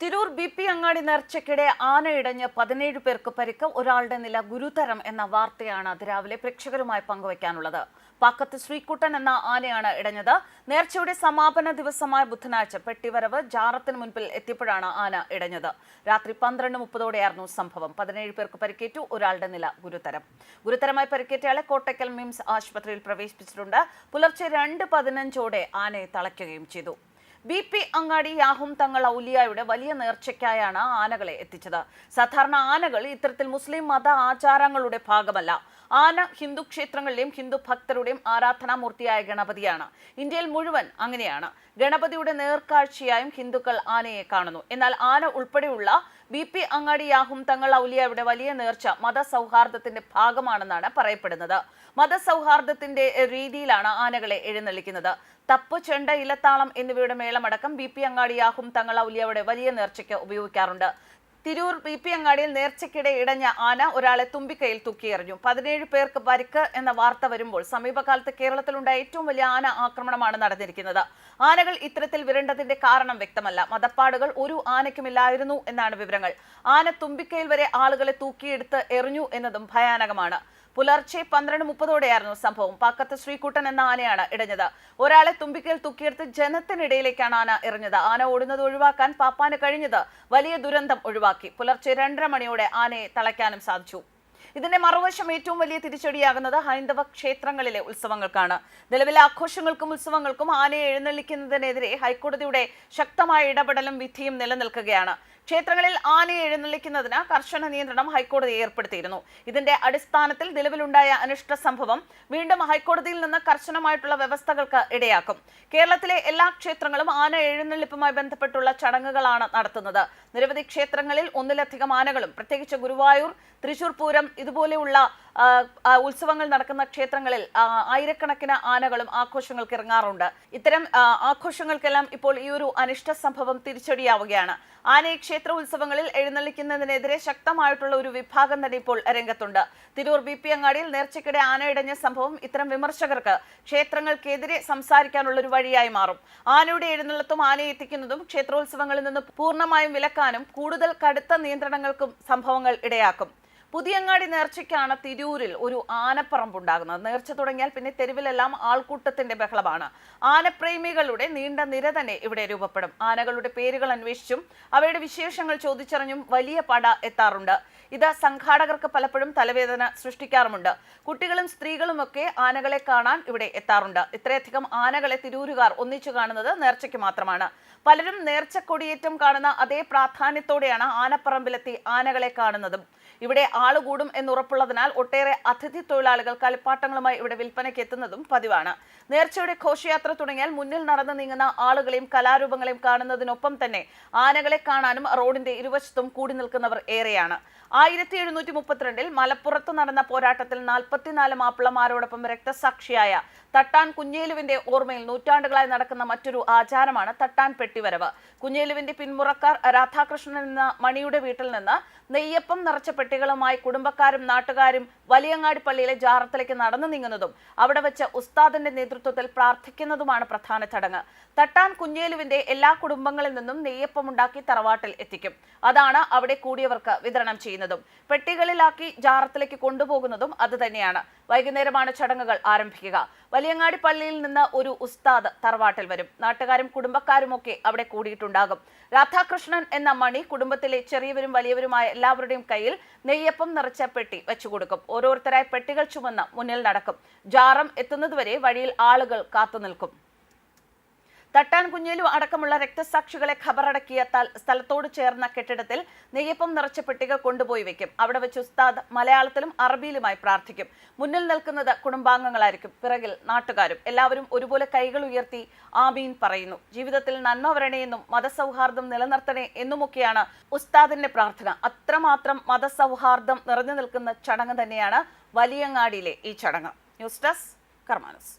Tirur B P അങ്ങാടി നേർച്ചയ്ക്കിടെ ആനയിടഞ്ഞ് പതിനേഴ് പേർക്ക് പരിക്ക് ഒരാളുടെ നില ഗുരുതരം എന്ന വാർത്തയാണ് അതിരാവിലെ പ്രേക്ഷകരുമായി പങ്കുവയ്ക്കാനുള്ളത്. പാക്കത്ത് ശ്രീക്കുട്ടൻ എന്ന ആനയാണ് ഇടഞ്ഞത്. നേർച്ചയുടെ സമാപന ദിവസമായ ബുധനാഴ്ച പെട്ടിവരവ് ജാറത്തിന് മുൻപിൽ എത്തിയപ്പോഴാണ് ആന ഇടഞ്ഞത്. രാത്രി പന്ത്രണ്ട് മുപ്പതോടെയായിരുന്നു സംഭവം. പതിനേഴ് പേർക്ക് പരിക്കേറ്റു ഒരാളുടെ നില ഗുരുതരം. ഗുരുതരമായി പരിക്കേറ്റയാളെ കോട്ടയ്ക്കൽ മിംസ് ആശുപത്രിയിൽ പ്രവേശിപ്പിച്ചിട്ടുണ്ട്. പുലർച്ചെ രണ്ട് പതിനഞ്ചോടെ ആനയെ തളയ്ക്കുകയും ചെയ്തു. ബി പി അങ്ങാടി യാഹും തങ്ങൾ ഔലിയായുടെ വലിയ നേർച്ചയ്ക്കായാണ് ആനകളെ എത്തിച്ചത്. സാധാരണ ആനകൾ ഇത്തരത്തിൽ മുസ്ലിം മത ആചാരങ്ങളുടെ ഭാഗമല്ല. ആന ഹിന്ദു ക്ഷേത്രങ്ങളിലെയും ഹിന്ദു ഭക്തരുടെയും ആരാധനാമൂർത്തിയായ ഗണപതിയാണ്. ഇന്ത്യയിൽ മുഴുവൻ അങ്ങനെയാണ്. ഗണപതിയുടെ നേർക്കാഴ്ചയായും ഹിന്ദുക്കൾ ആനയെ കാണുന്നു. എന്നാൽ ആന ഉൾപ്പെടെയുള്ള ബി പി അങ്ങാടിയാഹും തങ്ങൾ ഔലിയയുടെ വലിയ നേർച്ച മതസൗഹാർദ്ദത്തിന്റെ ഭാഗമാണെന്നാണ് പറയപ്പെടുന്നത്. മതസൗഹാർദ്ദത്തിന്റെ രീതിയിലാണ് ആനകളെ എഴുന്നള്ളിക്കുന്നത്. തപ്പ് ചെണ്ട ഇലത്താളം എന്നിവയുടെ മേളമടക്കം ബി പി അങ്ങാടിയാഹും തങ്ങൾ ഔലിയയുടെ വലിയ നേർച്ചയ്ക്ക് ഉപയോഗിക്കാറുണ്ട്. തിരൂർ പി പി അങ്ങാടിയിൽ നേർച്ചയ്ക്കിടെ ഇടഞ്ഞ ആന ഒരാളെ തുമ്പിക്കൈയിൽ തൂക്കിയെറിഞ്ഞു പതിനേഴ് പേർക്ക് പരിക്ക് എന്ന വാർത്ത വരുമ്പോൾ സമീപകാലത്ത് കേരളത്തിലുണ്ടായ ഏറ്റവും വലിയ ആന ആക്രമണമാണ് നടന്നിരിക്കുന്നത്. ആനകൾ ഇത്തരത്തിൽ വിരണ്ടതിന്റെ കാരണം വ്യക്തമല്ല. മതപ്പാടുകൾ ഒരു ആനയ്ക്കുമില്ലായിരുന്നു എന്നാണ് വിവരങ്ങൾ. ആന തുമ്പിക്കൈയിൽ വരെ ആളുകളെ തൂക്കിയെടുത്ത് എറിഞ്ഞു എന്നതും ഭയാനകമാണ്. പുലർച്ചെ പന്ത്രണ്ട് മുപ്പതോടെയായിരുന്നു സംഭവം. പാക്കത്ത് ശ്രീകുട്ടൻ എന്ന ആനയാണ് ഇടഞ്ഞത്. ഒരാളെ തുമ്പിക്കൽ തുക്കിയെടുത്ത് ജനത്തിനിടയിലേക്കാണ് ആന എറിഞ്ഞത്. ആന ഓടുന്നത് ഒഴിവാക്കാൻ പാപ്പാന് കഴിഞ്ഞത് വലിയ ദുരന്തം ഒഴിവാക്കി. പുലർച്ചെ രണ്ടര മണിയോടെ ആനയെ തളയ്ക്കാനും സാധിച്ചു. ഇതിന്റെ മറുവശം ഏറ്റവും വലിയ തിരിച്ചടിയാകുന്നത് ഹൈന്ദവ ക്ഷേത്രങ്ങളിലെ ഉത്സവങ്ങൾക്കാണ്. നിലവിലെ ആഘോഷങ്ങൾക്കും ഉത്സവങ്ങൾക്കും ആനയെ എഴുന്നള്ളിക്കുന്നതിനെതിരെ ഹൈക്കോടതിയുടെ ശക്തമായ ഇടപെടലും വിധിയും നിലനിൽക്കുകയാണ്. ക്ഷേത്രങ്ങളിൽ ആനയെ എഴുന്നള്ളിക്കുന്നതിന് കർശന നിയന്ത്രണം ഹൈക്കോടതി ഏർപ്പെടുത്തിയിരുന്നു. ഇതിന്റെ അടിസ്ഥാനത്തിൽ നിലവിലുണ്ടായ അനിഷ്ട സംഭവം വീണ്ടും ഹൈക്കോടതിയിൽ നിന്ന് കർശനമായിട്ടുള്ള വ്യവസ്ഥകൾക്ക് ഇടയാക്കും. കേരളത്തിലെ എല്ലാ ക്ഷേത്രങ്ങളും ആന എഴുന്നള്ളിപ്പുമായി ബന്ധപ്പെട്ടുള്ള ചടങ്ങുകളാണ് നടത്തുന്നത്. നിരവധി ക്ഷേത്രങ്ങളിൽ ഒന്നിലധികം ആനകളും പ്രത്യേകിച്ച് ഗുരുവായൂർ തൃശൂർ പൂരം ഇതുപോലെയുള്ള ഉത്സവങ്ങൾ നടക്കുന്ന ക്ഷേത്രങ്ങളിൽ ആയിരക്കണക്കിന് ആനകളും ആഘോഷങ്ങൾക്ക് ഇറങ്ങാറുണ്ട്. ഇത്തരം ആഘോഷങ്ങൾക്കെല്ലാം ഇപ്പോൾ ഈ ഒരു അനിഷ്ട സംഭവം തിരിച്ചടിയാവുകയാണ്. ആനയെ ക്ഷേത്ര ഉത്സവങ്ങളിൽ എഴുന്നള്ളിക്കുന്നതിനെതിരെ ശക്തമായിട്ടുള്ള ഒരു വിഭാഗം തന്നെ ഇപ്പോൾ രംഗത്തുണ്ട്. തിരൂർ ബി പി അങ്ങാടിയിൽ നേർച്ചയ്ക്കിടെ ആനയിടഞ്ഞ സംഭവം ഇത്തരം വിമർശകർക്ക് ക്ഷേത്രങ്ങൾക്കെതിരെ സംസാരിക്കാനുള്ള ഒരു വഴിയായി മാറും. ആനയുടെ എഴുന്നള്ളത്തും ആനയെ എത്തിക്കുന്നതും ക്ഷേത്രോത്സവങ്ങളിൽ നിന്ന് പൂർണമായും വിലക്കാനും കൂടുതൽ കടുത്ത നിയന്ത്രണങ്ങൾക്കും സംഭവങ്ങൾ ഇടയാക്കും. പുതിയങ്ങാടി നേർച്ചയ്ക്കാണ് തിരൂരിൽ ഒരു ആനപ്പറമ്പ് ഉണ്ടാകുന്നത് നേർച്ച തുടങ്ങിയാൽ പിന്നെ തെരുവിലെല്ലാം ആൾക്കൂട്ടത്തിന്റെ ബഹളമാണ്. ആനപ്രേമികളുടെ നീണ്ട നിര തന്നെ ഇവിടെ രൂപപ്പെടും. ആനകളുടെ പേരുകൾ അന്വേഷിച്ചും അവയുടെ വിശേഷങ്ങൾ ചോദിച്ചറിഞ്ഞും വലിയ പട എത്താറുണ്ട്. ഇത് സംഘാടകർക്ക് പലപ്പോഴും തലവേദന സൃഷ്ടിക്കാറുമുണ്ട്. കുട്ടികളും സ്ത്രീകളും ഒക്കെ ആനകളെ കാണാൻ ഇവിടെ എത്താറുണ്ട്. ഇത്രയധികം ആനകളെ തിരൂരുകാർ ഒന്നിച്ചു കാണുന്നത് നേർച്ചയ്ക്ക് മാത്രമാണ്. പലരും നേർച്ച കൊടിയേറ്റം കാണുന്ന അതേ പ്രാധാന്യത്തോടെയാണ് ആനപ്പറമ്പിലെത്തി ആനകളെ കാണുന്നതും. ഇവിടെ ആളുകൂടും എന്നുറപ്പുള്ളതിനാൽ ഒട്ടേറെ അതിഥി തൊഴിലാളികൾ കളിപ്പാട്ടങ്ങളുമായി ഇവിടെ വിൽപ്പനയ്ക്ക് എത്തുന്നതും പതിവാണ്. നേർച്ചയുടെ ഘോഷയാത്ര തുടങ്ങിയാൽ മുന്നിൽ നടന്നു നീങ്ങുന്ന ആളുകളെയും കലാരൂപങ്ങളെയും കാണുന്നതിനൊപ്പം തന്നെ ആനകളെ കാണാനും റോഡിന്റെ ഇരുവശത്തും കൂടി നിൽക്കുന്നവർ ഏറെയാണ്. ആയിരത്തി എഴുന്നൂറ്റി മുപ്പത്തിരണ്ടിൽ മലപ്പുറത്ത് നടന്ന പോരാട്ടത്തിൽ നാൽപ്പത്തിനാല് മാപ്പിളമാരോടൊപ്പം രക്തസാക്ഷിയായ തട്ടാൻ കുഞ്ഞേലുവിന്റെ ഓർമ്മയിൽ നൂറ്റാണ്ടുകളായി നടക്കുന്ന മറ്റൊരു ആചാരമാണ് തട്ടാൻ പെട്ടിവരവ്. കുഞ്ഞേലുവിന്റെ പിന്മുറക്കാർ രാധാകൃഷ്ണൻ എന്ന മണിയുടെ വീട്ടിൽ നിന്ന് നെയ്യപ്പം നിറച്ച പെട്ടികളുമായി കുടുംബക്കാരും നാട്ടുകാരും വലിയങ്ങാടി പള്ളിയിലെ ജാറത്തിലേക്ക് നടന്നു നീങ്ങുന്നതും അവിടെ വെച്ച് ഉസ്താദിന്റെ നേതൃത്വത്തിൽ പ്രാർത്ഥിക്കുന്നതുമാണ് പ്രധാന ചടങ്ങ്. തട്ടാൻ കുഞ്ഞേലുവിന്റെ എല്ലാ കുടുംബങ്ങളിൽ നിന്നും നെയ്യപ്പം ഉണ്ടാക്കി തറവാട്ടിൽ എത്തിക്കും. അതാണ് അവിടെ കൂടിയവർക്ക് വിതരണം ചെയ്യുന്നതും. പെട്ടികളിലാക്കി ജാറത്തിലേക്ക് കൊണ്ടുപോകുന്നതും അത് തന്നെയാണ്. വൈകുന്നേരമാണ് ചടങ്ങുകൾ ആരംഭിക്കുക. വലിയങ്ങാടി പള്ളിയിൽ നിന്ന് ഒരു ഉസ്താദ് തറവാട്ടിൽ വരും. നാട്ടുകാരും കുടുംബക്കാരുമൊക്കെ അവിടെ കൂടിയിട്ടുണ്ടാകും. രാധാകൃഷ്ണൻ എന്ന മണി കുടുംബത്തിലെ ചെറിയവരും വലിയവരുമായ എല്ലാവരുടെയും കയ്യിൽ നെയ്യപ്പം നിറച്ച പെട്ടി വെച്ചുകൊടുക്കും ഓരോരുത്തരായ പെട്ടികൾ ചുമന്ന് മുന്നിൽ നടക്കും. ജാറം എത്തുന്നതുവരെ വഴിയിൽ ആളുകൾ കാത്തുനിൽക്കും. തട്ടാൻ കുഞ്ഞേലു അടക്കമുള്ള രക്തസാക്ഷികളെ ഖബറടക്കിയ സ്ഥലത്തോട് ചേർന്ന കെട്ടിടത്തിൽ നെയ്യപ്പം നിറച്ച പെട്ടിക കൊണ്ടുപോയി വെക്കും. അവിടെ വെച്ച് ഉസ്താദ് മലയാളത്തിലും അറബിയിലുമായി പ്രാർത്ഥിക്കും. മുന്നിൽ നിൽക്കുന്നത് കുടുംബാംഗങ്ങളായിരിക്കും. പിറകിൽ നാട്ടുകാരും എല്ലാവരും ഒരുപോലെ കൈകൾ ഉയർത്തി ആമീൻ പറയുന്നു. ജീവിതത്തിൽ നന്മ വരണേയെന്നും മതസൗഹാർദ്ദം നിലനിർത്തണേ എന്നുമൊക്കെയാണ് ഉസ്താദിന്റെ പ്രാർത്ഥന. അത്രമാത്രം മതസൗഹാർദ്ദം നിറഞ്ഞു നിൽക്കുന്ന ചടങ്ങ് തന്നെയാണ് വലിയങ്ങാടിയിലെ ഈ ചടങ്ങ്. News desk കർമാനസ്.